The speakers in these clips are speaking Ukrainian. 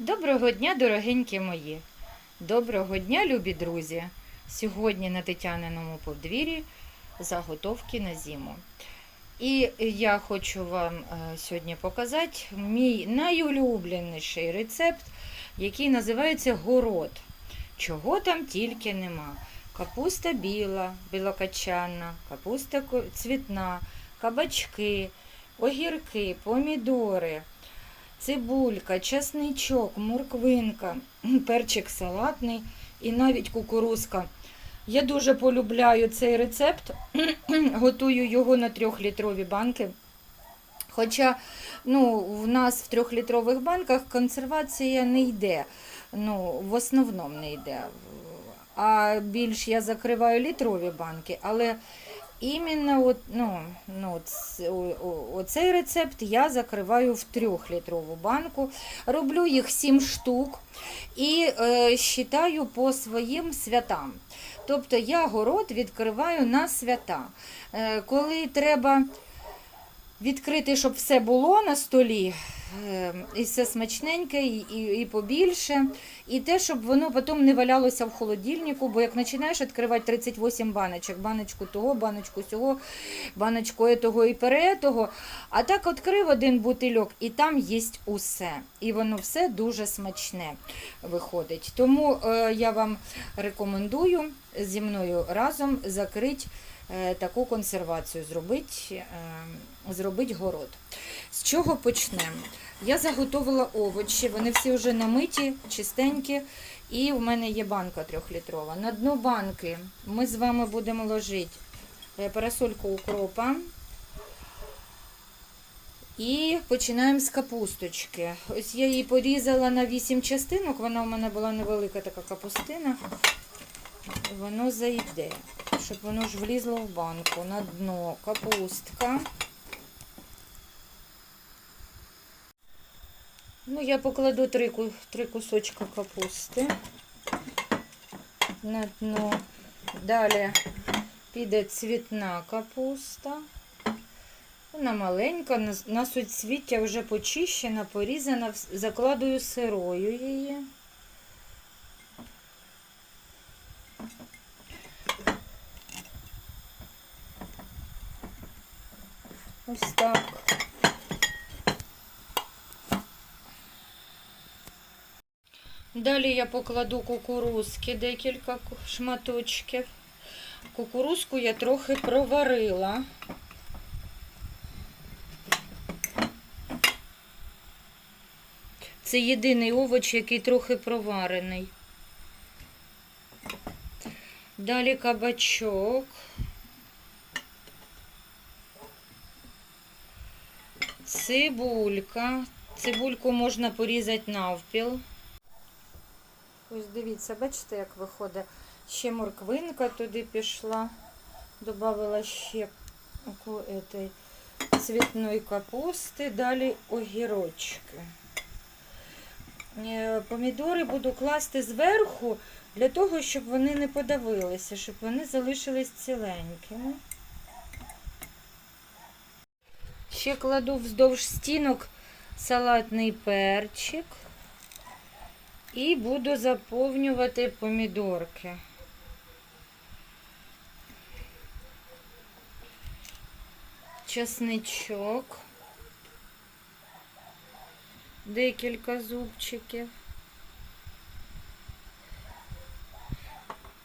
Доброго дня, дорогенькі мої! Доброго дня, любі друзі! Сьогодні на Тетяниному подвір'ї заготовки на зиму. І я хочу вам е, сьогодні показати мій найулюбленіший рецепт, який називається город. Чого там тільки нема. Капуста біла, білокачанна, капуста цвітна, кабачки, огірки, помідори, цибулька, часничок, морквинка, перчик салатний і навіть кукурузка. Я дуже полюбляю цей рецепт, готую його на трьохлітрові банки. Хоча ну, в нас в трьохлітрових банках консервація не йде. Ну, в основному не йде. А більш я закриваю літрові банки. Але іменно от, ну, ну, оцей рецепт я закриваю в трьохлітрову банку. Роблю їх 7 штук і е, считаю по своїм святам. Тобто я город відкриваю на свята. Е, коли треба відкрити, щоб все було на столі, е, і все смачненьке, і, і, і побільше, і те, щоб воно потім не валялося в холодильнику, бо як починаєш відкривати 38 баночок, баночку того, баночку цього, баночку того і перетого, а так відкрив один бутильок, і там є усе. І воно все дуже смачне виходить. Тому е, я вам рекомендую зі мною разом закрити таку консервацію, зробити, е, зробити город. З чого почнемо? Я заготовила овочі, вони всі вже намиті, чистенькі, і в мене є банка трьохлітрова. На дно банки ми з вами будемо ложити е, парасольку укропа. І починаємо з капусточки. Ось я її порізала на 8 частинок, вона у мене була невелика така капустина. Воно зайде, щоб воно ж влізло в банку на дно. Капустка. Ну, я покладу три, три кусочка капусти на дно. Далі піде цвітна капуста. Вона маленька, на- суцвіття вже почищена, порізана, закладую сирою її. Ось так. Далі я покладу кукурузки, декілька шматочків. Кукурузку я трохи проварила. Це єдиний овоч, який трохи проварений. Далі кабачок. Цибулька. Цибульку можна порізати навпіл. Ось дивіться, бачите, як виходить. Ще морквинка туди пішла. Добавила ще цвітної капусти, далі огірочки. Е, Помідори буду класти зверху для того, щоб вони не подавилися, щоб вони залишились ціленькими. Ще кладу вздовж стінок салатний перчик і буду заповнювати помідорки. Часничок. Декілька зубчиків.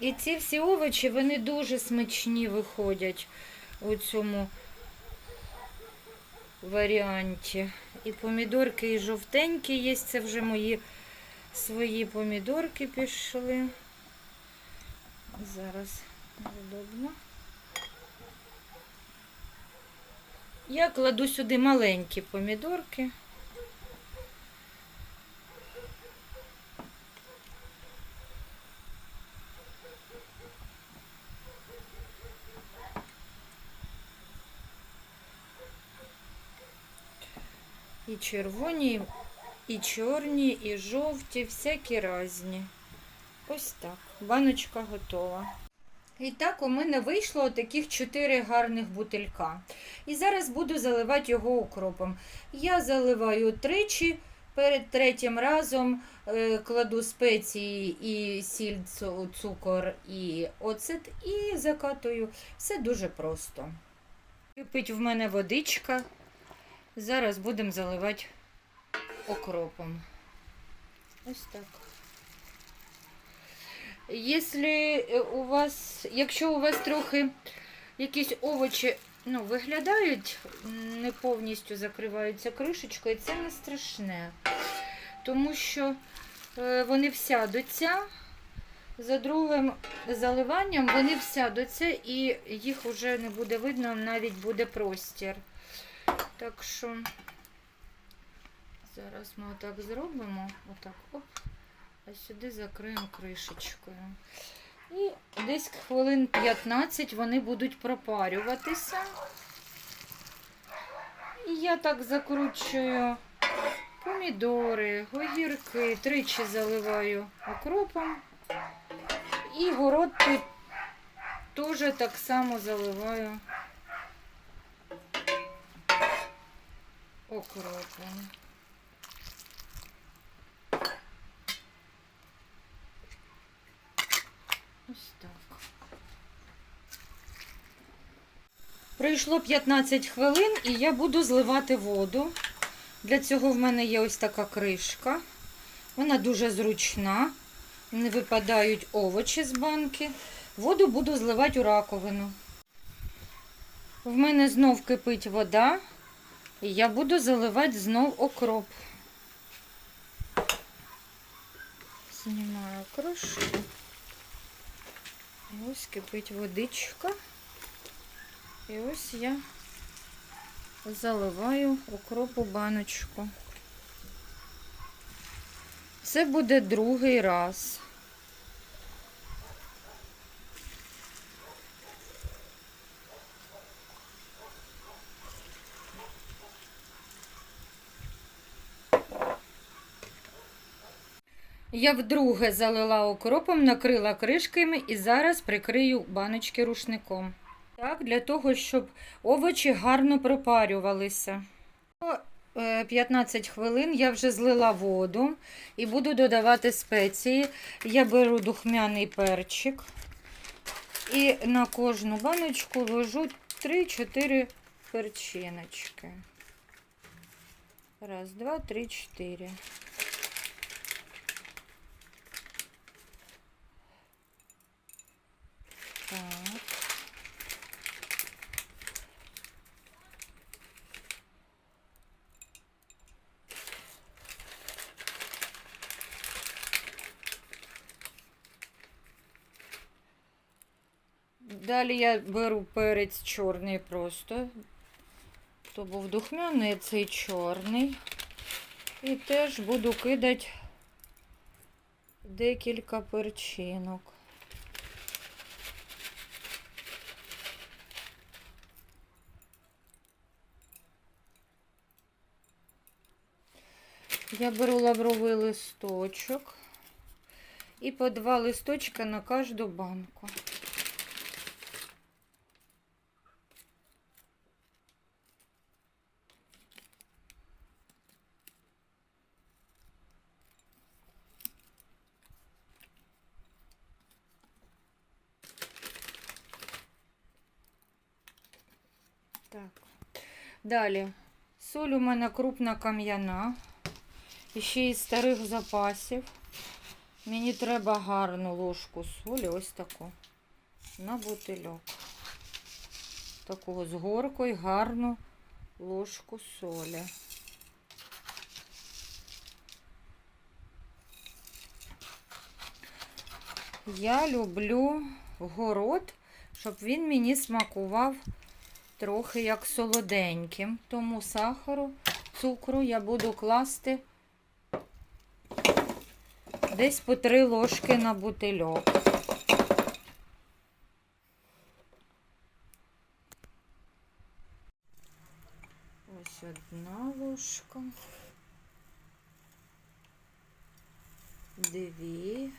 І ці всі овочі, вони дуже смачні виходять у цьому варіанті. І помідорки, і жовтенькі є, це вже мої свої помідорки пішли. Зараз удобно. Я кладу сюди маленькі помідорки. І червоні, і чорні, і жовті, всякі різні. Ось так. Баночка готова. І так у мене вийшло таких 4 гарних бутилька. І зараз буду заливати його укропом. Я заливаю тричі Перед третім разом е, кладу спеції і сіль, цукор і оцет і закатую. Все дуже просто. Кипить в мене водичка. Зараз будемо заливати окропом. Ось так. Якщо у вас, якщо у вас трохи якісь овочі ну, виглядають, не повністю закриваються кришечкою, це не страшне. Тому що е, вони всядуться. За другим заливанням вони всядуться і їх вже не буде видно, навіть буде простір. Так що зараз ми отак зробимо. Отак, оп, а сюди закриємо кришечкою. І десь хвилин 15 вони будуть пропарюватися. І я так закручую помідори, огірки, тричі заливаю окропом. І город теж так само заливаю окропом. Ось так. Пройшло 15 хвилин і я буду зливати воду. Для цього в мене є ось така кришка. Вона дуже зручна. Не випадають овочі з банки. Воду буду зливати у раковину. В мене знов кипить вода. І я буду заливати знов окроп. Знімаю кришку. І ось кипить водичка. І ось я заливаю укроп у баночку. Це буде другий раз. Я вдруге залила окропом, накрила кришками і зараз прикрию баночки рушником. Так, для того, щоб овочі гарно пропарювалися. О, е, 15 хвилин я вже злила воду і буду додавати спеції. Я беру духмяний перчик і на кожну баночку ложу 3-4 перчиночки. Раз, два, три, чотири. Далі я беру перець чорний просто. То був духмяний, цей чорний. І теж буду кидати декілька перчинок. Я беру лавровий листочок і по два листочка на кожну банку. Так. Далі. Соль у мене крупна кам'яна. І ще із старих запасів. Мені треба гарну ложку солі, ось таку. На бутильок. Таку з горкою гарну ложку солі. Я люблю город, щоб він мені смакував трохи як солоденьким. Тому сахару, цукру я буду класти десь по три ложки на бутильок. Ось одна ложка. Дві.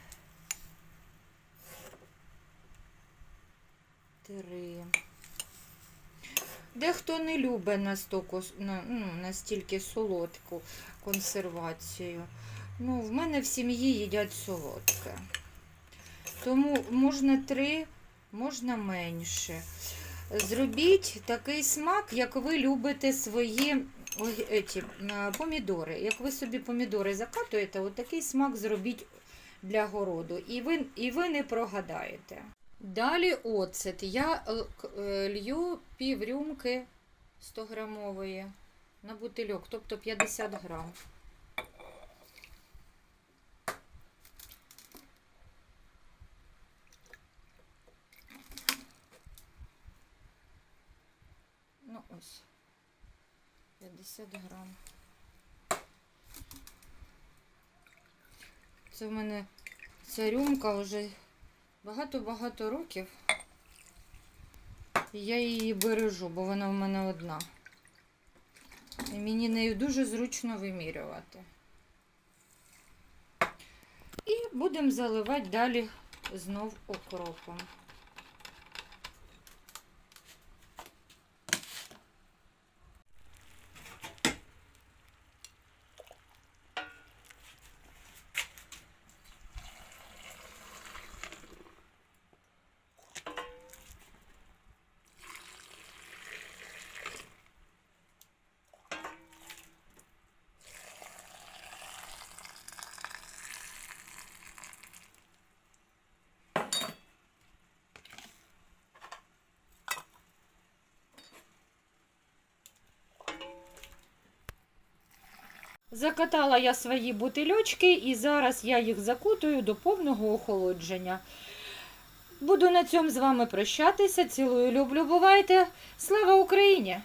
Три. Дехто не любить настільки, ну, настільки солодку консервацію. Ну, в мене в сім'ї їдять солодке. Тому можна три, можна менше. Зробіть такий смак, як ви любите свої еті, помідори. Як ви собі помідори закатуєте, от такий смак зробіть для городу. І ви, і ви не прогадаєте. Далі оцет. Я к- е, лью пів рюмки 100 грамової на бутильок, тобто 50 грам. Ну ось. 50 грам. Це в мене ця рюмка вже багато-багато років. Я її бережу, бо вона в мене одна. І мені нею дуже зручно вимірювати. І будемо заливати далі знов окропом. Закатала я свої бутильочки і зараз я їх закутую до повного охолодження. Буду на цьому з вами прощатися. Цілую, люблю, бувайте. Слава Україні!